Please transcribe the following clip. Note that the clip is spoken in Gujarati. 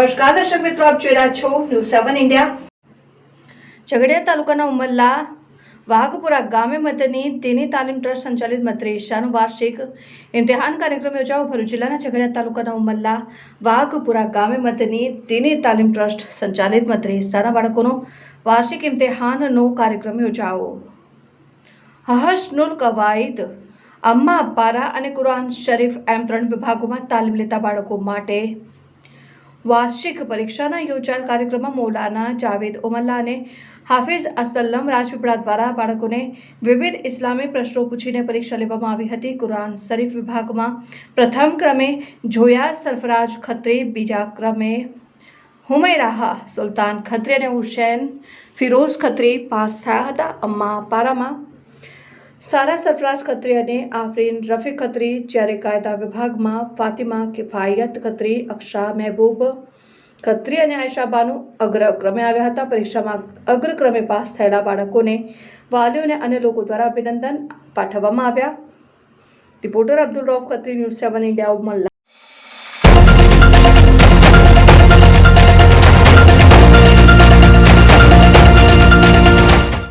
નમસ્કાર, દર્શક મિત્રો, આપ જોઈ રહ્યા છો ન્યૂઝ સેવન ઇન્ડિયા ઝઘડિયા તાલુકાના ઉમરલા વાઘપુરા ગામે મતની તેની તાલીમ ટ્રસ્ટ સંચાલિત મતરેશાનો વાર્ષિક ઇમ્તિહાન કાર્યક્રમ યોજાયો. ભરૂચ જિલ્લાના ઝઘડિયા તાલુકાના ઉમરલા વાઘપુરા ગામે મતની તેની તાલીમ ટ્રસ્ટ સંચાલિત મતરેશાના બાળકોનો વાર્ષિક ઇમ્તિહાનનો કાર્યક્રમ યોજાયો. હહસનુલ કવાયદ, અમ્મા અપારા અને કુરાન શરીફ એમ ત્રણ વિભાગોમાં તાલીમ લેતા બાળકો માટે વાર્ષિક પરીક્ષાના યોજાયેલ કાર્યક્રમમાં મૌલાના જાવેદ ઉમલ્લા અને હાફિઝ અસલ્લમ રાજપીપળા દ્વારા બાળકોને વિવિધ ઇસ્લામી પ્રશ્નો પૂછીને પરીક્ષા લેવામાં આવી હતી. કુરાન શરીફ વિભાગમાં પ્રથમ ક્રમે જોયા સરફરાજ ખત્રી, બીજા ક્રમે હુમૈરાહા, સુલતાન ખત્રી અને હુસૈન ફિરોઝ ખત્રી પાસ થયા હતા. અમ્મા પારામાં સારા સરફરાજ ખત્રી અને આફરીન રફીક ખત્રી જ્યારે કાયદા વિભાગમાં ફાતિમા કિફાયત ખત્રી અક્ષા મહેબૂબ ખત્રી અને આયશા બાનુ અગ્રક્રમે આવ્યા હતા. પરીક્ષામાં અગ્રક્રમે પાસ થયેલા બાળકોને વાલીઓને અન્ય લોકો દ્વારા અભિનંદન પાઠવવામાં આવ્યા. Reporter Abdul Rauf Khatri, news seven India Umalla.